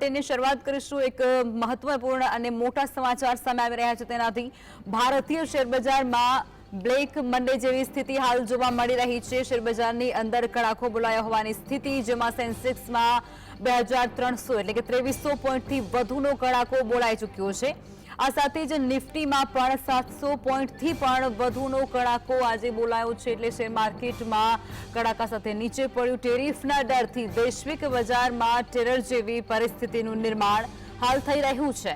તેની શરૂઆત કરીશું એક મહત્વપૂર્ણ અને મોટા સમાચાર સામે આવી રહ્યા છે તેનાથી. ભારતીય શેરબજારમાં બ્લેક મંડે જેવી સ્થિતિ હાલ જોવા મળી રહી છે. શેરબજારની અંદર કડાકો બોલાયો હોવાની સ્થિતિ, જેમાં સેન્સેક્સમાં બે હજાર ત્રણસો એટલે કે ત્રેવીસો પોઈન્ટથી વધુનો કડાકો બોલાઈ ચૂક્યો છે. આ સાથે જ નિફ્ટીમાં પણ સાતસો પોઈન્ટથી પણ વધુનો કડાકો આજે બોલાયો છે એટલે શેર માર્કેટમાં કડાકા સાથે નીચે પડ્યું. ટેરિફના ડરથી વૈશ્વિક બજારમાં ટેરર જેવી પરિસ્થિતિનું નિર્માણ હાલ થઈ રહ્યું છે.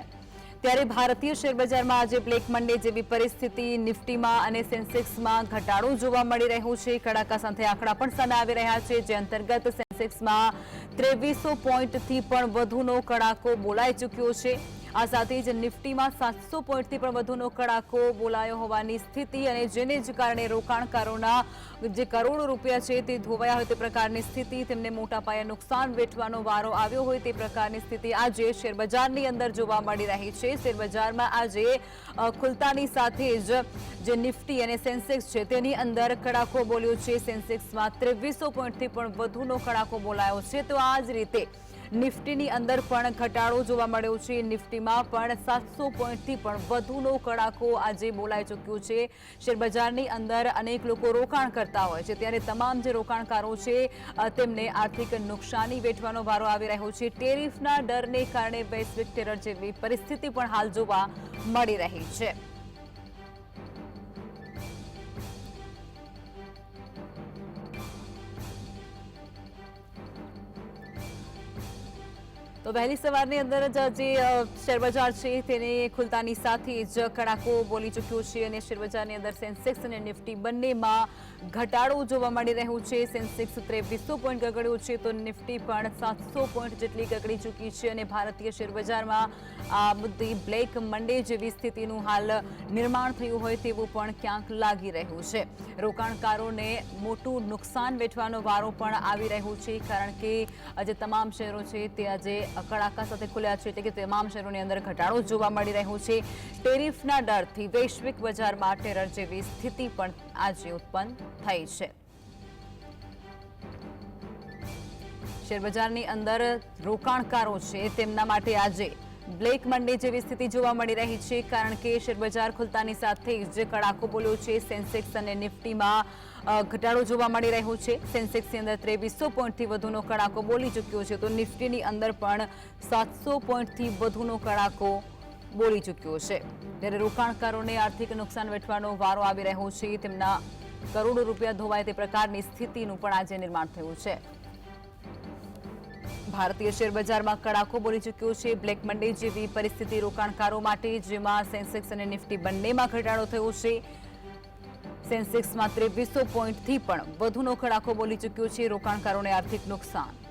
ત્યારે ભારતીય શેરબજારમાં આજે બ્લેક મંડે જેવી પરિસ્થિતિ નિફ્ટીમાં અને સેન્સેક્સમાં ઘટાડો જોવા મળી રહ્યો છે. કડાકા સાથે આંકડા પણ સામે આવી રહ્યા છે, જે અંતર્ગત સેન્સેક્સમાં ત્રેવીસો પોઈન્ટથી પણ વધુનો કડાકો બોલાઈ ચૂક્યો છે. આ સાથે જ નિફ્ટીમાં સાતસો પોઈન્ટથી પણ વધુનો કડાકો બોલાયો હોવાની સ્થિતિ અને જેને જ કારણે રોકાણકારોના જે કરોડો રૂપિયા છે તે ધોવાયા હોય તે પ્રકારની સ્થિતિ, તેમને મોટા પાયે નુકસાન વેઠવાનો વારો આવ્યો હોય તે પ્રકારની સ્થિતિ આજે શેરબજારની અંદર જોવા મળી રહી છે. શેરબજારમાં આજે ખુલતાની સાથે જ જે નિફ્ટી અને સેન્સેક્સ છે તેની અંદર કડાકો બોલ્યો છે. સેન્સેક્સમાં ત્રેવીસો પોઈન્ટથી પણ વધુનો કડાકો બોલાયો છે. તો આ જ રીતે નિફ્ટીની અંદર પણ ઘટાડો જોવા મળ્યો છે. નિફ્ટીમાં પણ સાતસો પોઈન્ટથી પણ વધુનો કડાકો આજે બોલાઈ ચૂક્યો છે. શેરબજારની અંદર અનેક લોકો રોકાણ કરતા હોય છે. ત્યારે તમામ જે રોકાણકારો છે તેમને આર્થિક નુકસાની વેઠવાનો વારો આવી રહ્યો છે. ટેરિફના ડરને કારણે વૈશ્વિક ટેરર જેવી પરિસ્થિતિ પણ હાલ જોવા મળી રહી છે. તો વહેલી સવારની અંદર જ જે શેરબજાર છે તેને ખુલતાની સાથે જ કડાકો બોલી ચૂક્યો છે અને શેરબજારની અંદર સેન્સેક્સ અને નિફ્ટી બંનેમાં ઘટાડો જોવા મળી રહ્યો છે. સેન્સેક્સ ત્રેવીસો પોઈન્ટ ગગડ્યો છે તો નિફ્ટી પણ સાતસો પોઈન્ટ જેટલી ગગડી ચૂકી છે અને ભારતીય શેરબજારમાં આ મુદ્દે બ્લેક મંડે જેવી સ્થિતિનું હાલ નિર્માણ થયું હોય તેવું પણ ક્યાંક લાગી રહ્યું છે. રોકાણકારોને મોટું નુકસાન વેઠવાનો વારો પણ આવી રહ્યો છે કારણ કે આજે તમામ શેરો છે તે આજે કડાકા સાથે ખુલ્યા છે. એટલે કે તમામ શેરોની અંદર ઘટાડો જોવા મળી રહ્યો છે. ટેરિફના ડરથી વૈશ્વિક બજારમાં ટેરર જેવી સ્થિતિ પણ આજે ઉત્પન્ન થઈ છે. શેરબજારની અંદર રોકાણકારો છે. તેમના માટે આજે બ્લેક મંડે જેવી સ્થિતિ જોવા મળી રહી છે, કારણ કે શેરબજાર ખુલતાની સાથે જ કડાકો બોલ્યો છે. સેન્સેક્સ અને નિફ્ટીમાં ઘટાડો જોવા મળી રહ્યો છે. સેન્સેક્સની અંદર ત્રેવીસો પોઈન્ટથી વધુનો કડાકો બોલી ચૂક્યો છે, તો નિફ્ટીની અંદર પણ સાતસો પોઈન્ટથી વધુનો કડાકો બોલી ચૂક્યો છે. ત્યારે રોકાણકારોને આર્થિક નુકસાન વેઠવાનો વારો આવી રહ્યો છે, તેમના કરોડો રૂપિયા ધોવાય તે પ્રકારની સ્થિતિનું પણ આજે નિર્માણ થયું છે. ભારતીય શેરબજારમાં કડાકો બોલી ચૂક્યો છે. બ્લેક મંડે જેવી પરિસ્થિતિ રોકાણકારો માટે, જેમાં સેન્સેક્સ અને નિફ્ટી બંનેમાં ઘટાડો થયો છે. સેન્સેક્સમાં ત્રેવીસો પોઈન્ટથી પણ વધુનો કડાકો બોલી ચૂક્યો છે. રોકાણકારોને આર્થિક નુકસાન